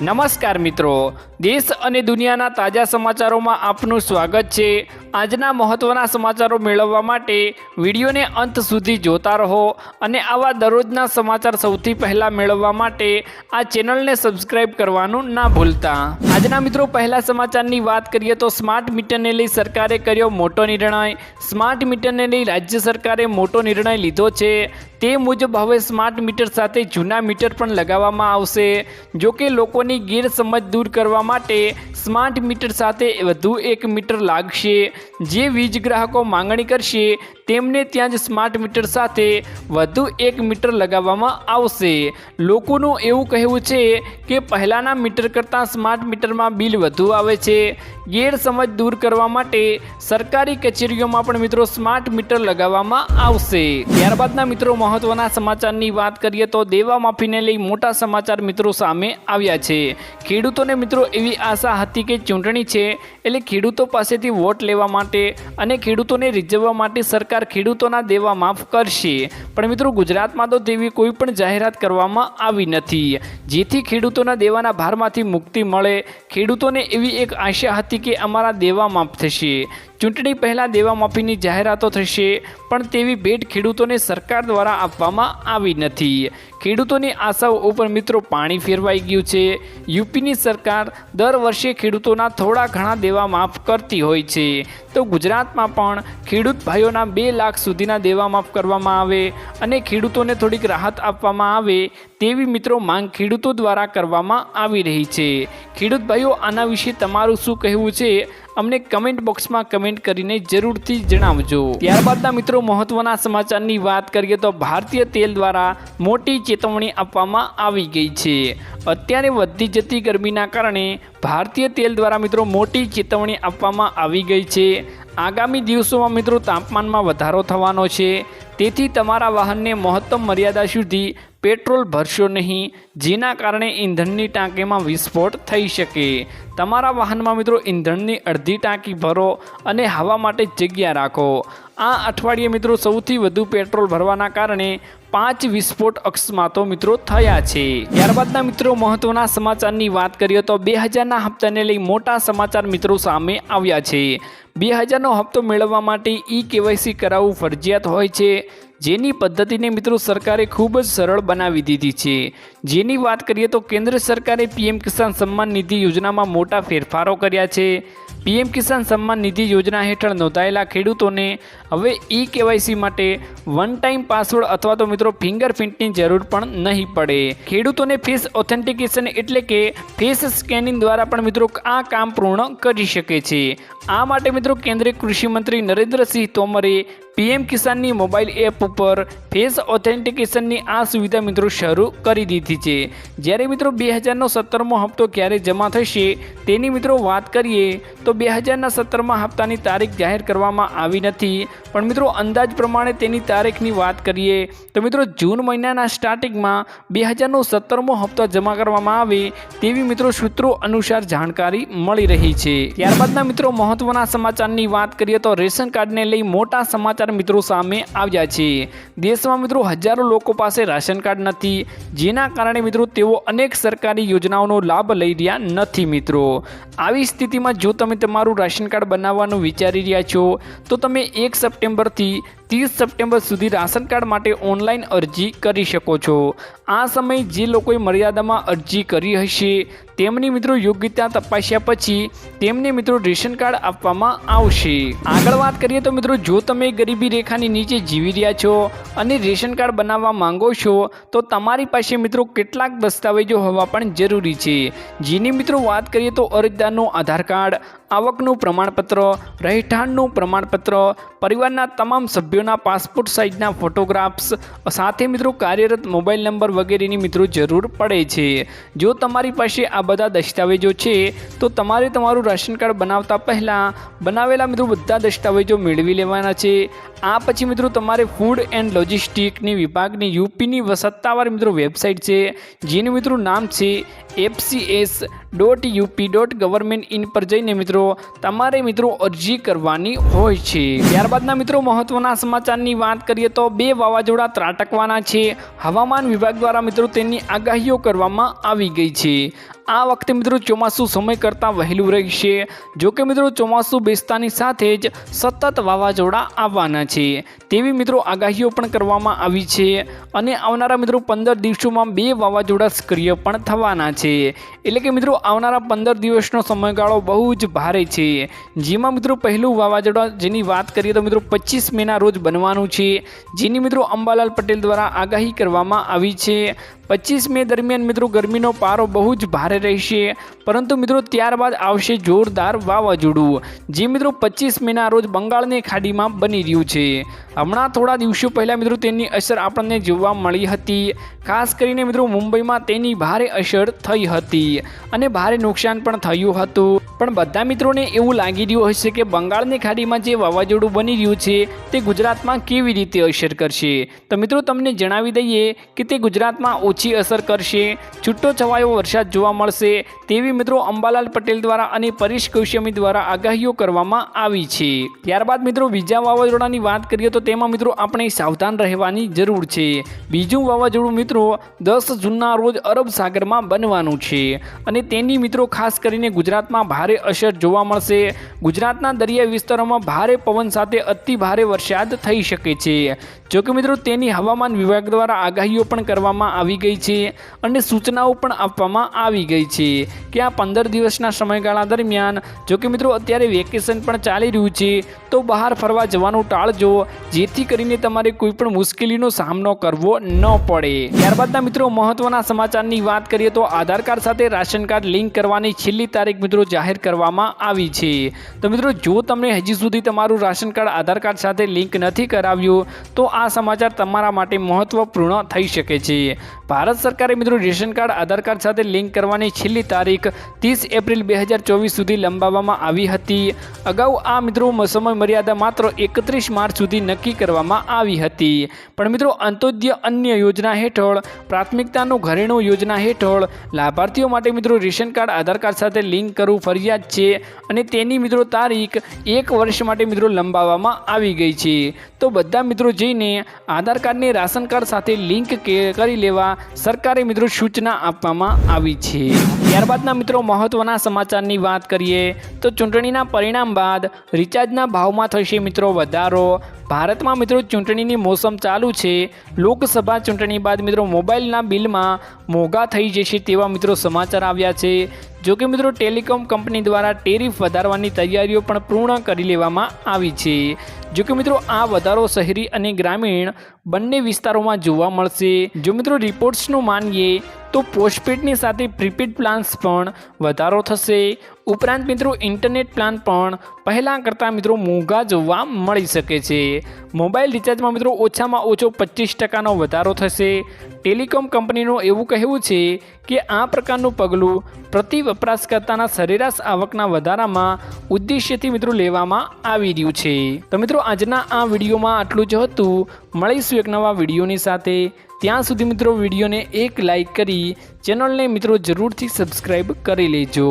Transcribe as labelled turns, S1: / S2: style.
S1: નમસ્કાર મિત્રો. દેશ અને દુનિયાના તાજા સમાચારોમાં આપનું સ્વાગત છે. આજના મહત્ત્વના સમાચારો મેળવવા માટે વિડીયોને અંત સુધી જોતા રહો અને આવા દરરોજના સમાચાર સૌથી પહેલાં મેળવવા માટે આ ચેનલને સબસ્ક્રાઇબ કરવાનું ના ભૂલતા. આજના મિત્રો, પહેલા સમાચારની વાત કરીએ તો સ્માર્ટ મીટરને લઈ સરકારે કર્યો મોટો નિર્ણય. સ્માર્ટ મીટરને લઈ રાજ્ય સરકારે મોટો નિર્ણય લીધો છે. તે મુજબ હવે સ્માર્ટ મીટર સાથે જૂના મીટર પણ લગાવવામાં આવશે. જો કે લોકોની ગેરસમજ દૂર કરવા માટે સ્માર્ટ મીટર સાથે વધુ એક મીટર લાગશે. જે વીજ ગ્રાહકો માંગણી કરશે તેમને ત્યાં જ સ્માર્ટ મીટર સાથે વધુ એક મીટર લગાવવામાં આવશે. લોકોનું એવું કહેવું છે કે પહેલાંના મીટર કરતાં સ્માર્ટ મીટરમાં બિલ વધુ આવે છે. ગેરસમજ દૂર કરવા માટે સરકારી કચેરીઓમાં પણ મિત્રો સ્માર્ટ મીટર લગાવવામાં આવશે. ત્યારબાદના મિત્રો મહત્વના સમાચારની વાત કરીએ તો દેવા માફીને લઈ મોટા સમાચાર મિત્રો સામે આવ્યા છે. ખેડૂતોને મિત્રો એવી આશા હતી કે ચૂંટણી છે, એટલે ખેડૂતો પાસેથી વોટ લેવા માટે અને ખેડૂતોને રીઝવવા માટે સરકાર ખેડૂતોના દેવા માફ કરશે. પણ મિત્રો, ગુજરાતમાં તો તેવી કોઈ પણ જાહેરાત કરવામાં આવી નથી. જેથી ખેડૂતોના દેવાના ભારમાંથી મુક્તિ મળે. ખેડૂતોને એવી એક આશા હતી કે અમારા દેવા માફ થશે. ચૂંટણી પહેલાં દેવા માફીની જાહેરાતો થશે, પણ તેવી ભેટ ખેડૂતોને સરકાર દ્વારા આપવામાં આવી નથી. ખેડૂતોની આશાઓ ઉપર મિત્રો પાણી ફેરવાઈ ગયું છે. યુપીની સરકાર દર વર્ષે ખેડૂતોના થોડા ઘણા દેવા માફ કરતી હોય છે. તો ગુજરાતમાં પણ ખેડૂત ભાઈઓના બે લાખ સુધીના દેવા માફ કરવામાં આવે અને ખેડૂતોને થોડીક રાહત આપવામાં આવે તેવી મિત્રો માંગ ખેડૂતો દ્વારા કરવામાં આવી રહી છે. ખેડૂત ભાઈઓ, આના વિશે તમારું શું કહેવું છે? અમને કમેન્ટ બોક્સમાં કમેન્ટ કરીને જરૂરથી જણાવજો. ત્યારબાદના મિત્રો, મહત્વના સમાચારની વાત કરીએ તો ભારતીય તેલ દ્વારા મોટી ચેતવણી આપવામાં આવી ગઈ છે. અત્યારે વધતી જતી ગરમીના કારણે ભારતીય તેલ દ્વારા મિત્રો મોટી ચેતવણી આપવામાં આવી ગઈ છે. આગામી દિવસોમાં મિત્રો તાપમાનમાં વધારો થવાનો છે. તેથી તમારા વાહનને મહત્તમ મર્યાદા સુધી પેટ્રોલ ભરશો નહીં, જેના કારણે ઈંધણની ટાંકીમાં વિસ્ફોટ થઈ શકે. તમારા વાહનમાં મિત્રો ઈંધણની અડધી ટાંકી ભરો અને હવા માટે જગ્યા રાખો. આ અઠવાડિયે મિત્રો સૌથી વધુ પેટ્રોલ ભરવાના કારણે પાંચ વિસ્ફોટ અકસ્માતો મિત્રો થયા છે. ત્યારબાદના મિત્રો મહત્વના સમાચારની વાત કરીએ તો બે હજારના હપ્તાને લઈ મોટા સમાચાર મિત્રો સામે આવ્યા છે. બે હજારનો હપ્તો મેળવવા માટે ઈ કેવાયસી કરાવવું ફરજિયાત હોય છે. જેની પદ્ધતિને મિત્રો સરકારે ખૂબ જ સરળ બનાવી દીધી છે. જેની વાત કરીએ તો કેન્દ્ર સરકારે પીએમ કિસાન સન્માન નિધિ યોજનામાં મોટા ફેરફારો કર્યા છે. પીએમ કિસાન સન્માન નિધિ યોજના હેઠળ નોંધાયેલા ખેડૂતોને હવે ઈ કેવાયસી માટે વન ટાઈમ પાસવર્ડ અથવા તો મિત્રો ફિંગરપ્રિન્ટની જરૂર પણ નહીં પડે. ખેડૂતોને ફેસ ઓથેન્ટિકેશન એટલે કે ફેસ સ્કેનિંગ દ્વારા પણ મિત્રો આ કામ પૂર્ણ કરી શકે છે. આ માટે મિત્રો કેન્દ્રીય કૃષિ મંત્રી નરેન્દ્રસિંહ તોમરે પીએમ કિસાનની મોબાઈલ એપ ઉપર ફેસ ઓથેન્ટિકેશનની આ સુવિધા મિત્રો શરૂ કરી દીધી છે. જ્યારે મિત્રો બે હજારનો સત્તરમો હપ્તો ક્યારે જમા થશે તેની મિત્રો વાત કરીએ તો બે હજારના સત્તરમાં હપ્તાની તારીખ જાહેર કરવામાં આવી નથી. પણ મિત્રો અંદાજ પ્રમાણે તેની તારીખની વાત કરીએ તો મિત્રો જૂન મહિનાના સ્ટાર્ટિંગમાં બે હજારનો સત્તરમો હપ્તો જમા કરવામાં આવે તેવી મિત્રો સૂત્રો અનુસાર જાણકારી મળી રહી છે. ત્યારબાદના મિત્રો મહત્વના સમાચારની વાત કરીએ તો રેશન કાર્ડને લઈ મોટા સમાચાર મિત્રો સામે આવ્યા છે. દેશમાં મિત્રો હજારો લોકો પાસે રાશન કાર્ડ નથી. જેના કારણે મિત્રો તેઓ અનેક સરકારી યોજનાઓનો લાભ લઈ રહ્યા નથી મિત્રો. આવી સ્થિતિમાં જો તમે તમારું રાશન કાર્ડ બનાવવાનું વિચારી રહ્યા છો, તો તમે એક સપ્ટેમ્બરથી ત્રીસ સપ્ટેમ્બર સુધી રાશન કાર્ડ માટે ઓનલાઈન અરજી કરી શકો છો. આ સમયે જે લોકોએ મર્યાદામાં અરજી કરી હશે તેમની મિત્રો યોગ્યતા તપાસ્યા પછી તેમને મિત્રો રેશન કાર્ડ આપવામાં આવશે. આગળ વાત કરીએ તો મિત્રો, જો તમે ગરીબી રેખાની નીચે જીવી રહ્યા છો અને રેશન કાર્ડ બનાવવા માંગો છો, તો તમારી પાસે મિત્રો કેટલાક દસ્તાવેજો હોવા પણ જરૂરી છે. જેની મિત્રો વાત કરીએ તો અરજદારનું આધાર કાર્ડ આવકનું પ્રમાણપત્ર, રહેઠાણનું પ્રમાણપત્ર, પરિવારના તમામ સભ્યોના પાસપોર્ટ સાઇઝના ફોટોગ્રાફ્સ, સાથે મિત્રો કાર્યરત મોબાઈલ નંબર વગેરેની મિત્રો જરૂર પડે છે. જો તમારી પાસે આ બધા દસ્તાવેજો છે, તો તમારે તમારું રાશન કાર્ડ બનાવતા પહેલાં બનાવેલા મિત્રો બધા દસ્તાવેજો મેળવી લેવાના છે. આ પછી મિત્રો તમારે ફૂડ એન્ડ લોજિસ્ટિકની વિભાગની યુપીની સત્તાવાર મિત્રો વેબસાઇટ છે, જેનું મિત્રો નામ છે FCS dot UP dot government in પર જઈને મિત્રો તમારે મિત્રો અરજી કરવાની હોય છે. ત્યારબાદના મિત્રો, મહત્વના સમાચારની વાત કરીએ તો બે વાવાઝોડા ત્રાટકવાના છે. હવામાન વિભાગ દ્વારા મિત્રો તેની આગાહીઓ કરવામાં આવી ગઈ છે. આ વખતે મિત્રો ચોમાસું સમય કરતાં વહેલું રહેશે. જો કે મિત્રો ચોમાસું બેસતાની સાથે જ સતત વાવાઝોડા આવવાના છે. તેવી મિત્રો આગાહીઓ પણ કરવામાં આવી છે અને આવનારા મિત્રો પંદર દિવસોમાં બે વાવાઝોડા સક્રિય પણ થવાના છે. એટલે કે મિત્રો આવનારા પંદર દિવસનો સમયગાળો બહુ જ ભારે છે. જેમાં મિત્રો પહેલું વાવાઝોડા જેની વાત કરીએ તો મિત્રો પચીસ મેના રોજ બનવાનું છે. જેની મિત્રો અંબાલાલ પટેલ દ્વારા આગાહી કરવામાં આવી છે. પચીસ મે દરમિયાન મિત્રો ગરમીનો પારો બહુ જ ભારે રહેશે. પરંતુ મિત્રો ત્યારબાદ આવશે જોરદાર વાવાઝોડું, જે મિત્રો પચીસ મેના રોજ બંગાળની ખાડીમાં બની રહ્યું છે. હમણાં થોડા દિવસો પહેલાં મિત્રો તેની અસર આપણને જોવા મળી હતી. ખાસ કરીને મિત્રો મુંબઈમાં તેની ભારે અસર થઈ હતી અને ભારે નુકસાન પણ થયું હતું. પણ બધા મિત્રોને એવું લાગી રહ્યું હશે કે બંગાળની ખાડીમાં જે વાવાઝોડું બની રહ્યું છે, તે ગુજરાતમાં કેવી રીતે અસર કરશે? તો મિત્રો તમને જણાવી દઈએ કે તે ગુજરાતમાં ઓછી અસર કરશે. છૂટો છવાયો વરસાદ જોવા મળશે તેવી મિત્રો અંબાલાલ પટેલ દ્વારા અને પરેશ કૌશમી દ્વારા આગાહીઓ કરવામાં આવી છે. ત્યારબાદ મિત્રો બીજા વાવાઝોડાની વાત કરીએ તો તેમાં મિત્રો આપણે સાવધાન રહેવાની જરૂર છે. બીજું વાવાઝોડું મિત્રો દસ જૂનના રોજ અરબ સાગરમાં બનવાનું છે અને તેની મિત્રો ખાસ કરીને ગુજરાતમાં ભારે અસર જોવા મળશે. ગુજરાતના દરિયાઈ વિસ્તારોમાં ભારે પવન સાથે અતિ ભારે વરસાદ થઈ શકે છે. જોકે મિત્રો તેની હવામાન વિભાગ દ્વારા આગાહીઓ પણ કરવામાં આવી ગઈ છે અને સૂચનાઓ પણ આપવામાં આવી ગઈ છે કે આ પંદર દિવસના સમયગાળા દરમિયાન, જો કે મિત્રો અત્યારે વેકેશન પણ ચાલી રહ્યું છે, તો બહાર ફરવા જવાનું ટાળજો, જેથી કરીને તમારે કોઈ પણ મુશ્કેલીનો સામનો કરવો ન પડે. ત્યારબાદના મિત્રો મહત્વના સમાચારની વાત કરીએ તો આધાર કાર્ડ સાથે રાશન કાર્ડ લિંક કરવાની છેલ્લી તારીખ મિત્રો જાહેર કરવામાં આવી છે. તો મિત્રો, જો તમને હજી સુધી તમારું રાશન કાર્ડ, આધાર કાર્ડ સાથે લિંક નથી કરાવ્યું, તો આ સમાચાર તમારા માટે મહત્વપૂર્ણ થઈ શકે છે. ભારત સરકારે મિત્રો રેશન કાર્ડ, આધાર કાર્ડ સાથે લિંક કરવાની છેલ્લી તારીખ ત્રીસ એપ્રિલ બે હજાર ચોવીસ સુધી લંબાવવામાં આવી હતી. અગાઉ આ મિત્રો સમય મર્યાદા માત્ર એકત્રીસ માર્ચ સુધી નક્કી કરવામાં આવી હતી. પણ મિત્રો અંત્યોદય અન્ય યોજના હેઠળ, પ્રાથમિકતાનું ઘરેણું યોજના હેઠળ લાભાર્થીઓ માટે મિત્રો રેશન કાર્ડ, આધાર કાર્ડ સાથે લિંક કરવું ફરજિયાત છે અને તેની મિત્રો તારીખ એક વર્ષ માટે મિત્રો લંબાવવામાં આવી ગઈ છે. તો બધા મિત્રો જઈને આધાર કાર્ડને રાશન કાર્ડ સાથે લિંક કરી લેવા સરકારે મિત્રો સૂચના આપવામાં આવી છે. ત્યારબાદના મિત્રો મહત્વના સમાચારની વાત કરીએ તો ચૂંટણીના પરિણામ બાદ રિચાર્જના ભાવમાં થશે મિત્રો વધારો. ભારતમાં મિત્રો ચૂંટણીની મોસમ ચાલુ છે. લોકસભા ચૂંટણી બાદ મિત્રો મોબાઈલના બિલમાં મોંઘા થઈ જશે તેવા મિત્રો સમાચાર આવ્યા છે. જો કે મિત્રો ટેલિકોમ કંપની દ્વારા ટેરિફ વધારવાની તૈયારીઓ પણ પૂર્ણ કરી લેવામાં આવી છે. જો કે મિત્રો આ વધારો શહેરી અને ગ્રામીણ બંને વિસ્તારોમાં જોવા મળશે. જો મિત્રો રિપોર્ટ્સનું માનીએ તો પોસ્ટપેડની સાથે પ્રીપેડ પ્લાન્સ પણ વધારો થશે. ઉપરાંત મિત્રો ઇન્ટરનેટ પ્લાન પણ પહેલાં કરતાં મિત્રો મોંઘા જોવા મળી શકે છે. મોબાઈલ રિચાર્જમાં મિત્રો ઓછામાં ઓછો પચીસ ટકાનો વધારો થશે. ટેલિકોમ કંપનીનું એવું કહેવું છે કે આ પ્રકારનું પગલું પ્રતિ વપરાશકર્તાના સરેરાશ આવકના વધારામાં ઉદ્દેશ્યથી મિત્રો લેવામાં આવી રહ્યું છે. તો મિત્રો આજના આ વિડીયોમાં આટલું જ હતું. મળીશું એક નવા વિડીયોની સાથે. ત્યાં સુધી મિત્રો વિડીયોને એક લાઈક કરી, ચેનલને મિત્રો જરૂરથી સબસ્ક્રાઈબ કરી લેજો.